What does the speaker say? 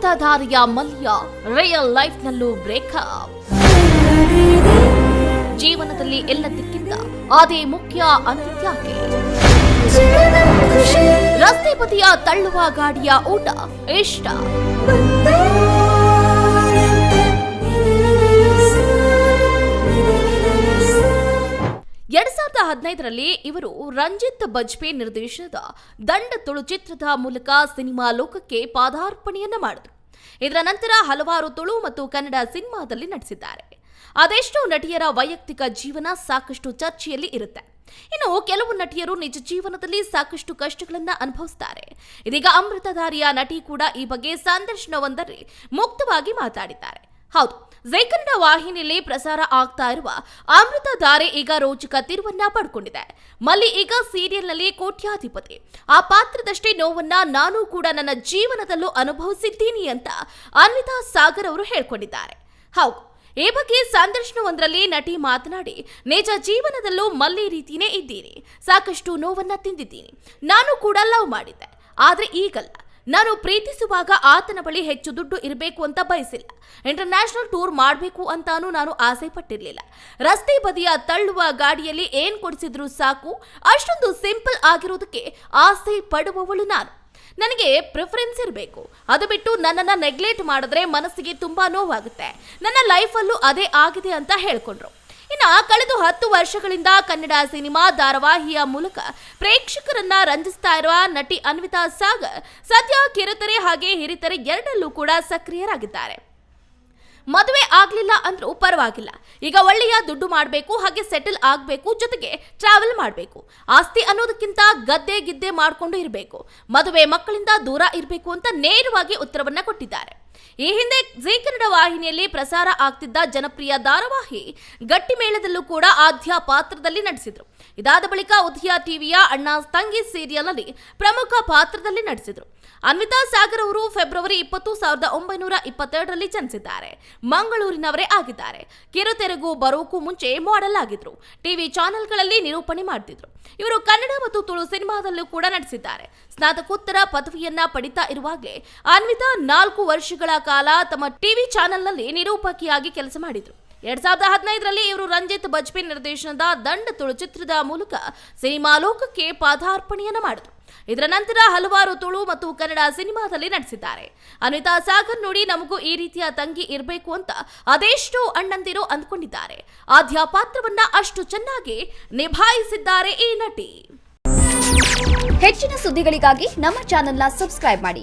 ಅಮೃತಧಾರಿಯ Mallya real life ನಲ್ಲೂ breakup ಜೀವನದಲ್ಲಿ ಎಲ್ಲದಕ್ಕಿಂತ ಅದೇ ಮುಖ್ಯ ಅಂತ್ಯಾಕೆ ರಸ್ತೆ ಬದಿಯ ತಳ್ಳುವ ಗಾಡಿಯ ಊಟ ಇಷ್ಟ. ಹದಿನೈದರಲ್ಲಿ ಇವರು ರಂಜಿತ್ ಬಜ್ಪೇ ನಿರ್ದೇಶನದ ದಂಡ ತುಳು ಚಿತ್ರದ ಮೂಲಕ ಸಿನಿಮಾ ಲೋಕಕ್ಕೆ ಪಾದಾರ್ಪಣೆಯನ್ನ ಮಾಡಿದರು. ಇದರ ನಂತರ ಹಲವಾರು ತುಳು ಮತ್ತು ಕನ್ನಡ ಸಿನಿಮಾದಲ್ಲಿ ನಟಿಸಿದ್ದಾರೆ. ಅದೆಷ್ಟೋ ನಟಿಯರ ವೈಯಕ್ತಿಕ ಜೀವನ ಸಾಕಷ್ಟು ಚರ್ಚೆಯಲ್ಲಿ ಇರುತ್ತೆ. ಇನ್ನು ಕೆಲವು ನಟಿಯರು ನಿಜ ಜೀವನದಲ್ಲಿ ಸಾಕಷ್ಟು ಕಷ್ಟಗಳನ್ನು ಅನುಭವಿಸ್ತಾರೆ. ಇದೀಗ ಅಮೃತಧಾರಿಯ ನಟಿ ಕೂಡ ಈ ಬಗ್ಗೆ ಸಂದರ್ಶನವೊಂದರಲ್ಲಿ ಮುಕ್ತವಾಗಿ ಮಾತಾಡಿದ್ದಾರೆ. ಹೌದು ಜೈ ವಾಹಿನಿಯಲ್ಲಿ ಪ್ರಸಾರ ಆಗ್ತಾ ಇರುವ ಅಮೃತ ಧಾರೆ ಈಗ ರೋಚಕ ತಿರುವನ್ನ ಪಡ್ಕೊಂಡಿದೆ. ಮಲ್ಲಿ ಈಗ ಸೀರಿಯಲ್ನಲ್ಲಿ ಕೋಟ್ಯಾಧಿಪತಿ. ಆ ಪಾತ್ರದಷ್ಟೇ ನೋವನ್ನ ನಾನು ಕೂಡ ನನ್ನ ಜೀವನದಲ್ಲೂ ಅನುಭವಿಸಿದ್ದೀನಿ ಅಂತ ಅನ್ವಿತಾ ಸಾಗರ್ ಅವರು ಹೇಳ್ಕೊಂಡಿದ್ದಾರೆ. ಹೌದು, ಈ ಬಗ್ಗೆ ಸಂದರ್ಶನವೊಂದರಲ್ಲಿ ನಟಿ ಮಾತನಾಡಿ, ನಿಜ ಜೀವನದಲ್ಲೂ ಮಲ್ಲಿ ರೀತಿನೇ ಇದ್ದೀನಿ. ಸಾಕಷ್ಟು ನೋವನ್ನ ತಿಂದಿದ್ದೀನಿ. ನಾನು ಕೂಡ ಲವ್ ಮಾಡಿದ್ದೆ. ಆದ್ರೆ ಈಗಲ್ಲ. ನಾನು ಪ್ರೀತಿಸುವಾಗ ಆತನ ಬಳಿ ಹೆಚ್ಚು ದುಡ್ಡು ಇರಬೇಕು ಅಂತ ಬಯಸಿಲ್ಲ. ಇಂಟರ್ನ್ಯಾಷನಲ್ ಟೂರ್ ಮಾಡಬೇಕು ಅಂತಾನೂ ನಾನು ಆಸೆ ಪಟ್ಟಿರಲಿಲ್ಲ ರಸ್ತೆ ಬದಿಯ ತಳ್ಳುವ ಗಾಡಿಯಲ್ಲಿ ಏನ್ ಕೊಡಿಸಿದ್ರು ಸಾಕು. ಅಷ್ಟೊಂದು ಸಿಂಪಲ್ ಆಗಿರೋದಕ್ಕೆ ಆಸೆ ಪಡುವವಳು ನಾನು. ನನಗೆ ಪ್ರಿಫರೆನ್ಸ್ ಇರಬೇಕು. ಅದು ಬಿಟ್ಟು ನನ್ನನ್ನು ನೆಗ್ಲೆಕ್ಟ್ ಮಾಡಿದ್ರೆ ಮನಸ್ಸಿಗೆ ತುಂಬಾ ನೋವಾಗುತ್ತೆ. ನನ್ನ ಲೈಫಲ್ಲೂ ಅದೇ ಆಗಿದೆ ಅಂತ ಹೇಳ್ಕೊಂಡ್ರು. ಇನ್ನ ಕಳೆದ ಹತ್ತು ವರ್ಷಗಳಿಂದ ಕನ್ನಡ ಸಿನಿಮಾ ಧಾರಾವಾಹಿಯ ಮೂಲಕ ಪ್ರೇಕ್ಷಕರನ್ನ ರಂಜಿಸ್ತಾ ಇರುವ ನಟಿ ಅನ್ವಿತಾ ಸಾಗರ್ ಸದ್ಯ ಕಿರುತೆರೆ ಹಾಗೆ ಹಿರಿತೆರೆ ಎರಡಲ್ಲೂ ಕೂಡ ಸಕ್ರಿಯರಾಗಿದ್ದಾರೆ. ಮದುವೆ ಆಗ್ಲಿಲ್ಲ ಅಂದ್ರೂ ಪರವಾಗಿಲ್ಲ. ಈಗ ಒಳ್ಳೆಯ ದುಡ್ಡು ಮಾಡಬೇಕು, ಹಾಗೆ ಸೆಟಲ್ ಆಗಬೇಕು, ಜೊತೆಗೆ ಟ್ರಾವೆಲ್ ಮಾಡಬೇಕು. ಆಸ್ತಿ ಅನ್ನೋದಕ್ಕಿಂತ ಗದ್ದೆ ಗಿದ್ದೆ ಮಾಡಿಕೊಂಡು ಇರಬೇಕು. ಮದುವೆ ಮಕ್ಕಳಿಂದ ದೂರ ಇರಬೇಕು ಅಂತ ನೇರವಾಗಿ ಉತ್ತರವನ್ನ ಕೊಟ್ಟಿದ್ದಾರೆ. ಈ ಹಿಂದೆ ಜೀ ಕನ್ನಡ ವಾಹಿನಿಯಲ್ಲಿ ಪ್ರಸಾರ ಆಗ್ತಿದ್ದ ಜನಪ್ರಿಯ ಧಾರಾವಾಹಿ ಗಟ್ಟಿಮೇಳದಲ್ಲೂ ಕೂಡ ಆದ್ಯ ಪಾತ್ರದಲ್ಲಿ ನಟಿಸಿದ್ರು. ಇದಾದ ಬಳಿಕ ಉದಯ ಟಿವಿಯ ಅಣ್ಣ ತಂಗಿ ಸೀರಿಯಲ್ನಲ್ಲಿ ಪ್ರಮುಖ ಪಾತ್ರದಲ್ಲಿ ನಟಿಸಿದ್ರು. ಅನ್ವಿತಾ ಸಾಗರ್ ಅವರು ಫೆಬ್ರವರಿ ಇಪ್ಪತ್ತು, ಸಾವಿರದ ಒಂಬೈನೂರ ಇಪ್ಪತ್ತೆರಡರಲ್ಲಿ ಜನಿಸಿದ್ದಾರೆ. ಮಂಗಳೂರಿನವರೇ ಆಗಿದ್ದಾರೆ. ಕಿರುತೆರೆಗೂ ಬರೋಕ್ಕೂ ಮುಂಚೆ ಮಾಡೆಲ್ ಆಗಿದ್ರು. ಟಿವಿ ಚಾನೆಲ್ಗಳಲ್ಲಿ ನಿರೂಪಣೆ ಮಾಡ್ತಿದ್ರು. ಇವರು ಕನ್ನಡ ಮತ್ತು ತುಳು ಸಿನಿಮಾದಲ್ಲೂ ಕೂಡ ನಟಿಸಿದ್ದಾರೆ. ಸ್ನಾತಕೋತ್ತರ ಪದವಿಯನ್ನ ಪಡಿತಾ ಇರುವಾಗಲೇ ಅನ್ವಿತಾ ನಾಲ್ಕು ವರ್ಷಗಳ ಕಾಲ ತಮ್ಮ ಟಿವಿ ಚಾನೆಲ್ನಲ್ಲಿ ನಿರೂಪಕಿಯಾಗಿ ಕೆಲಸ ಮಾಡಿದ್ರು. ಎರಡ್ ಸಾವಿರದ ಹದಿನೈದರಲ್ಲಿ ಇವರು ರಂಜಿತ್ ಬಜ್ಪೆ ನಿರ್ದೇಶನದ ದಂಡ ತುಳು ಚಿತ್ರದ ಮೂಲಕ ಸಿನಿಮಾ ಲೋಕಕ್ಕೆ ಪಾದಾರ್ಪಣೆಯನ್ನು ಮಾಡಿದರು. ಇದರ ನಂತರ ಹಲವಾರು ತುಳು ಮತ್ತು ಕನ್ನಡ ಸಿನಿಮಾದಲ್ಲಿ ನಟಿಸಿದ್ದಾರೆ. ಅನಿತಾ ಸಾಗರ್ ನೋಡಿ ನಮಗೂ ಈ ರೀತಿಯ ತಂಗಿ ಇರಬೇಕು ಅಂತ ಅದೆಷ್ಟೋ ಅಣ್ಣಂದಿರು ಅಂದ್ಕೊಂಡಿದ್ದಾರೆ. ಆದ್ಯ ಪಾತ್ರವನ್ನ ಅಷ್ಟು ಚೆನ್ನಾಗಿ ನಿಭಾಯಿಸಿದ್ದಾರೆ ಈ ನಟಿ. ಹೆಚ್ಚಿನ ಸುದ್ದಿಗಳಿಗಾಗಿ ನಮ್ಮ ಚಾನೆಲ್ನ ಸಬ್ಸ್ಕ್ರೈಬ್ ಮಾಡಿ.